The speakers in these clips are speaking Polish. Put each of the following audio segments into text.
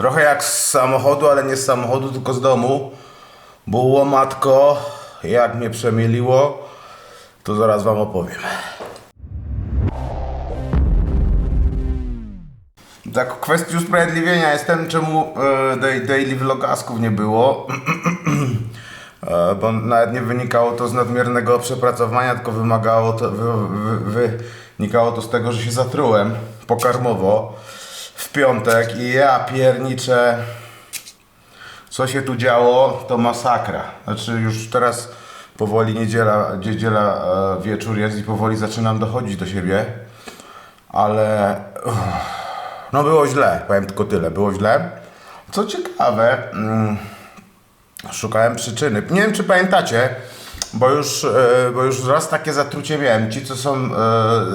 Trochę jak z samochodu, ale nie z samochodu, tylko z domu. Bo łomatko, jak mnie przemieliło, to zaraz wam opowiem. Tak, kwestii usprawiedliwienia jestem, czemu e, dai- daily vlogasków nie było. E, bo nawet nie wynikało to z nadmiernego przepracowania, tylko wymagało to, wy, wy, wynikało to z tego, że się zatrułem pokarmowo w piątek i ja pierniczę co się tu działo, to masakra. Znaczy już teraz powoli niedziela, niedziela e, wieczór jest i powoli zaczynam dochodzić do siebie, ale no było źle, powiem tylko tyle, było źle. Co ciekawe, mm, szukałem przyczyny. Nie wiem, czy pamiętacie, bo już, e, bo już raz takie zatrucie miałem. Ci, co są e,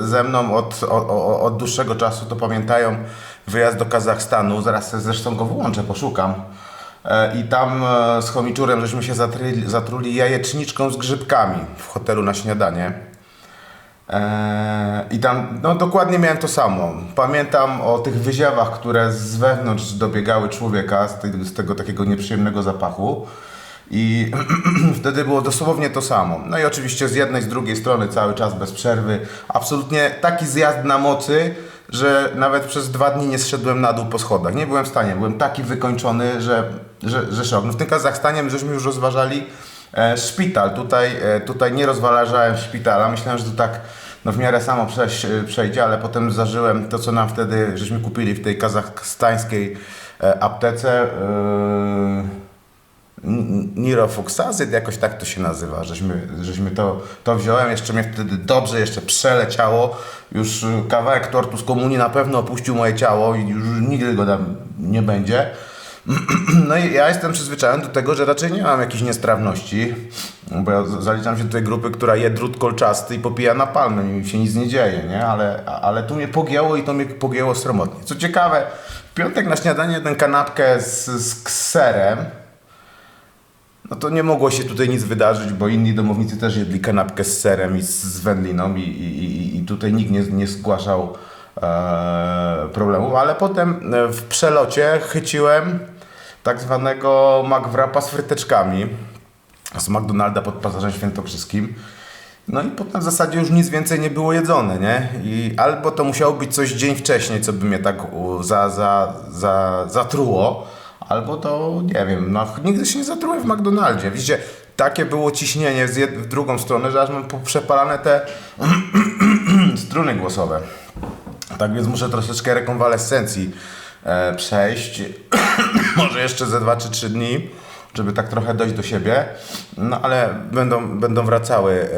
ze mną od, od dłuższego czasu, to pamiętają wyjazd do Kazachstanu. Zaraz zresztą go wyłączę, poszukam. E, I tam e, z chomiczurem żeśmy się zatryli, zatruli jajeczniczką z grzybkami w hotelu na śniadanie. Eee, I tam no, dokładnie miałem to samo. Pamiętam o tych wyziewach, które z wewnątrz dobiegały człowieka, z, z tego takiego nieprzyjemnego zapachu. I wtedy było dosłownie to samo. No i oczywiście z jednej, z drugiej strony cały czas bez przerwy. Absolutnie taki zjazd na mocy, że nawet przez dwa dni nie zszedłem na dół po schodach. Nie byłem w stanie, byłem taki wykończony, że, że, że szok. No w tym Kazachstanie żeśmy już rozważali e, szpital. Tutaj, e, tutaj nie rozważałem szpitala. Myślałem, że to tak no, w miarę samo przejść, e, przejdzie, ale potem zażyłem to, co nam wtedy żeśmy kupili w tej kazachstańskiej e, aptece. N- Nirofuksazyd, jakoś tak to się nazywa, żeśmy, żeśmy to, to wziąłem, jeszcze mnie wtedy dobrze jeszcze przeleciało, już y, kawałek tortu z komunii na pewno opuścił moje ciało i już nigdy go tam nie będzie. No i ja jestem przyzwyczajony do tego, że raczej nie mam jakichś niestrawności, bo ja zaliczam się do tej grupy, która je drut kolczasty i popija na palmę i się nic nie dzieje, nie? Ale, ale tu mnie pogięło i to mnie pogięło sromotnie. Co ciekawe, w piątek na śniadanie jedną kanapkę z, z serem, no to nie mogło się tutaj nic wydarzyć, bo inni domownicy też jedli kanapkę z serem i z, wędliną i, i, i- tutaj nikt nie, nie zgłaszał e, problemu, ale potem e, w przelocie chyciłem tak zwanego McWrapa z fryteczkami z McDonalda pod Pasażem Świętokrzyskim. No i potem w zasadzie już nic więcej nie było jedzone, nie? I albo to musiało być coś dzień wcześniej, co by mnie tak za, za, za, zatruło, albo to, nie wiem, no nigdy się nie zatrułem w McDonaldzie. Widzicie, takie było ciśnienie w drugą stronę, że aż mam przepalane te struny głosowe. Tak więc muszę troszeczkę rekonwalescencji e, przejść. Może jeszcze ze 2 czy 3 dni, żeby tak trochę dojść do siebie. No ale będą, będą wracały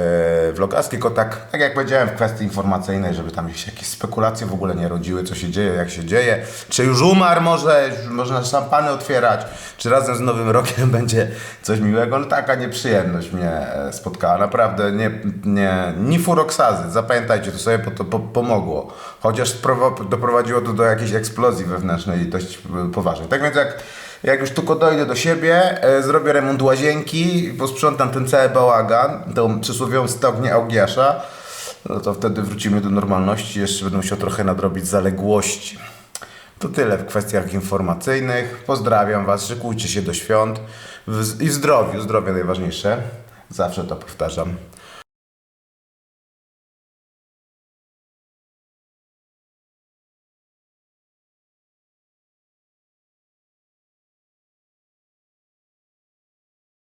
e, vlogaski, tylko tak, tak jak powiedziałem w kwestii informacyjnej, żeby tam się jakieś spekulacje w ogóle nie rodziły, co się dzieje, jak się dzieje. Czy już umarł może, można szampany otwierać, czy razem z Nowym Rokiem będzie coś miłego. No taka nieprzyjemność mnie e, spotkała. Naprawdę nie, nie, ni furoksazy. Zapamiętajcie, to sobie po, to po, pomogło. Chociaż doprowadziło to do jakiejś eksplozji wewnętrznej dość e, poważnej. Tak więc jak, jak już tylko dojdę do siebie, e, zrobię remont łazienki, posprzątam ten cały bałagan, tą przysłowiową stognię Augiasza, no to wtedy wrócimy do normalności. Jeszcze będę musiał trochę nadrobić zaległości. To tyle w kwestiach informacyjnych. Pozdrawiam Was, szykujcie się do świąt i w zdrowiu, zdrowie najważniejsze. Zawsze to powtarzam.